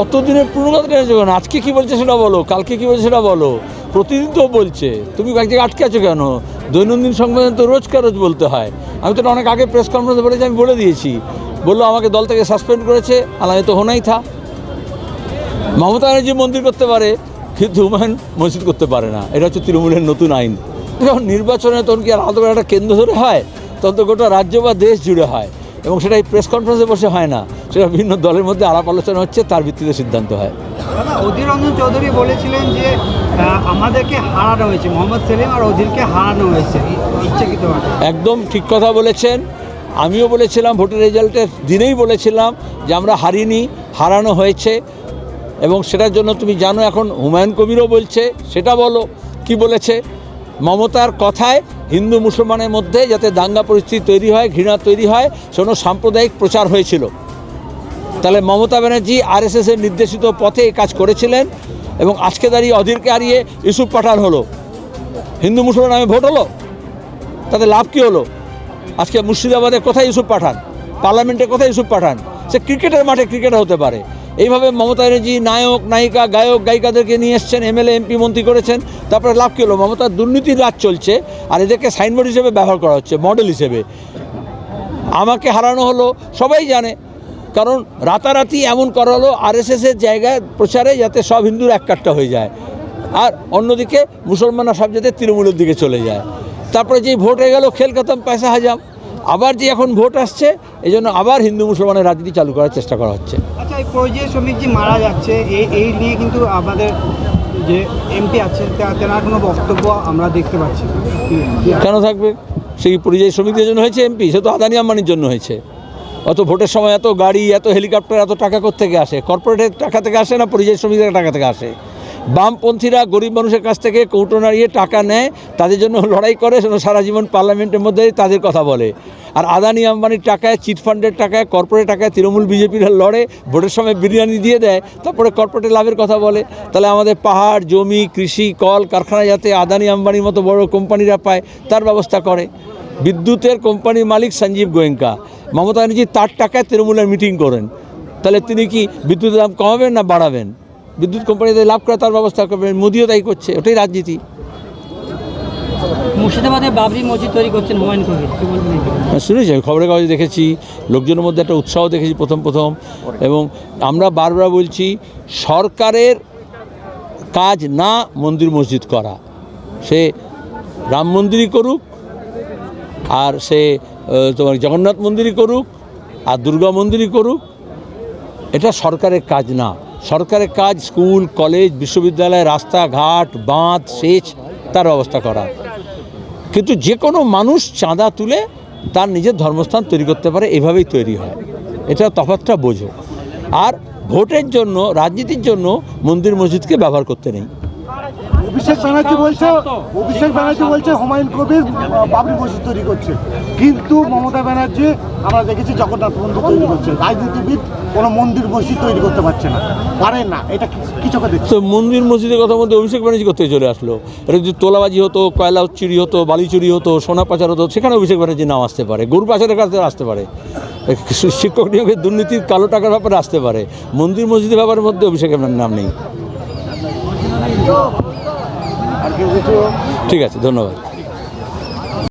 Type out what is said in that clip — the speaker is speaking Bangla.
অতদিনের পুরনো কথা টেনে যাবে আজকে কি বলছে সেটা বলো, কালকে কি বলছে সেটা বলো। প্রতিদিন তো বলছে। তুমি এক জায়গায় আটকে আছো কেন? দৈনন্দিন সংবাদ তো রোজকার রোজ বলতে হয়। আমি তো অনেক আগে প্রেস কনফারেন্সে বলেছি, আমি বলে দিয়েছি। বলল আমাকে দল থেকে সাসপেন্ড করেছে, আলাদা তো হোনাই থা। মমতা ব্যানার্জি মন্দির করতে পারে, কিন্তু হুমায়ুন মসজিদ করতে পারে না। এটা হচ্ছে তৃণমূলের নতুন আইন। যখন নির্বাচনে তখন কি আলাদা করে একটা কেন্দ্র ধরে হয়? তখন তো গোটা রাজ্য বা দেশ জুড়ে হয়। এবং সেটা এই প্রেস কনফারেন্সে বসে হয় না। সেটা বিভিন্ন দলের মধ্যে আলাপ আলোচনা হচ্ছে তার ভিত্তিতে সিদ্ধান্ত হয়। অধীর রঞ্জন চৌধুরী বলেছিলেন যে আমাদেরকে হারানো হয়েছে মোহাম্মদ সেলিম আর অধীরকে হারানো হয়েছে একদম ঠিক কথা বলেছেন। আমিও বলেছিলাম ভোটের রেজাল্টের দিনেই বলেছিলাম যে আমরা হারিনি হারানো হয়েছে। এবং সেটার জন্য তুমি জানো এখন হুমায়ুন কবিরও বলছে সেটা বলো কি বলেছে? মমতার কথায় হিন্দু মুসলমানের মধ্যে যাতে দাঙ্গা পরিস্থিতি তৈরি হয় ঘৃণা তৈরি হয় সেজন্য সাম্প্রদায়িক প্রচার হয়েছিল। তাহলে মমতা ব্যানার্জি আর আরএসএসের নির্দেশিত পথে এই কাজ করেছিলেন এবং আজকে দাঁড়িয়ে অধীরকে হারিয়ে ইউসুফ পাঠান হলো। হিন্দু মুসলমান নামে ভোট হলো? তাতে লাভ কী হলো? আজকে মুর্শিদাবাদে কোথায় ইউসুফ পাঠান? পার্লামেন্টে কোথায় ইউসুফ পাঠান? সে ক্রিকেটের মাঠে ক্রিকেটার হতে পারে। এইভাবে মমতা ব্যানার্জি নায়ক, নায়িকা, গায়ক, গায়িকাদেরকে নিয়ে এসছেন, এমএলএ, এমপি, মন্ত্রী করেছেন, তারপরে লাভ কী হলো? মমতার দুর্নীতির রাজ চলছে আর এদেরকে সাইনবোর্ড হিসেবে ব্যবহার করা হচ্ছে, মডেল হিসেবে। আমাকে হারানো হলো, সবাই জানে। কারণ রাতারাতি এমন করা হলো আরএসএসের জায়গায় প্রচারে যাতে সব হিন্দুর এক কাট্টা হয়ে যায়। আর অন্যদিকে মুসলমানরা সব যাতে তৃণমূলের দিকে চলে যায়। তারপরে যেই ভোট হয়ে গেল খেল খতম পয়সা হাজাম। আবার যে এখন ভোট আসছে এই জন্য আবার হিন্দু মুসলমানের রাজনীতি চালু করার চেষ্টা করা হচ্ছে। আচ্ছা এই পরিযায়ী শ্রমিক যে মারা যাচ্ছে এই এই নিয়ে কিন্তু আমাদের যে এমপি আছে তা- তেনার কোনো বক্তব্য আমরা দেখতে পাচ্ছি কেন থাকবে? সেই পরিযায়ী শ্রমিকদের জন্য হয়েছে এমপি সে তো আদানি আম্বানির জন্য হয়েছে। অত ভোটের সময় এত গাড়ি, এত হেলিকপ্টার, এত টাকা থেকে আসে? কর্পোরেটের টাকা থেকে আসে না, পরিযায়ী শ্রমিকদের টাকা থেকে আসে? বামপন্থীরা গরিব মানুষের কাছ থেকে কৌটো নাড়িয়ে টাকা নেয়, তাদের জন্য লড়াই করে সারা জীবন পার্লামেন্টের মধ্যে তাদের কথা বলে। আর আদানি আম্বানির টাকায় চিটফান্ডের টাকায় কর্পোরেট টাকায় তৃণমূল বিজেপির লড়ে, ভোটের সময় বিরিয়ানি দিয়ে দেয়, তারপরে কর্পোরেটের লাভের কথা বলে। তাহলে আমাদের পাহাড়, জমি, কৃষি, কল, কারখানা যাতে আদানি আম্বানির মতো বড় কোম্পানিরা পায়, তার ব্যবস্থা করে। বিদ্যুতের কোম্পানির মালিক সঞ্জীব গোয়েঙ্কা। মমতা ব্যানার্জি তার টাকায় তৃণমূলের মিটিং করেন। তাহলে তিনি কি বিদ্যুতের দাম কমাবেন না বাড়াবেন? বিদ্যুৎ কোম্পানিতে লাভ করে তার ব্যবস্থা করবেন মোদিও তাই করছে ওটাই রাজনীতি। মুর্শিদাবাদে বাবরি মসজিদ তৈরি করছেন হুমায়ুন কবির? হ্যাঁ, শুনেছি আমি খবরের কাগজে দেখেছি লোকজনের মধ্যে একটা উৎসাহ দেখেছি প্রথম প্রথম এবং আমরা বারবার বলছি সরকারের কাজ না মন্দির মসজিদ করা। সে রাম মন্দিরই করুক আর সে তোমার জগন্নাথ মন্দিরই করুক আর দুর্গা মন্দিরই করুক, এটা সরকারের কাজ না। সরকারের কাজ স্কুল, কলেজ, বিশ্ববিদ্যালয়, রাস্তাঘাট, বাঁধ, সেচ, তার ব্যবস্থা করা। কিন্তু যে কোনো মানুষ চাঁদা তুলে তার নিজের ধর্মস্থান তৈরি করতে পারে, এভাবেই তৈরি হয়। এটা তফাৎটা বোঝো। আর ভোটের জন্য, রাজনীতির জন্য মন্দির মসজিদকে ব্যবহার করতে নেই। অভিষেক ব্যানার্জি বলছে অভিষেক ব্যানার্জি বলছে হুমায়ুন কবির বাবরি মসজিদ তৈরি করছে। কিন্তু মমতা ব্যানার্জি আমরা দেখেছি জগন্নাথ মন্দির তৈরি করছে। রাজনীতিবিদ কোনো মন্দির মসজিদ তৈরি করতে পারছে না। পারে না। এটা কি- চোখে দেখছে তো মন্দির মসজিদের কথা মধ্যে অভিষেক ব্যানার্জি করতে চলে আসলো। এটা যদি তোলাবাজি হতো কয়লা চুরি হতো বালি চুরি হতো সোনা পাচার হতো সেখানে অভিষেক ব্যানার্জির নাম আসতে পারে। গরু পাচারের কাছে আসতে পারে। শিক্ষক নিয়োগের দুর্নীতির কালো টাকার ব্যাপারে আসতে পারে। মন্দির মসজিদের ব্যাপারের মধ্যে অভিষেকের নাম নেই। ঠিক আছে ধন্যবাদ।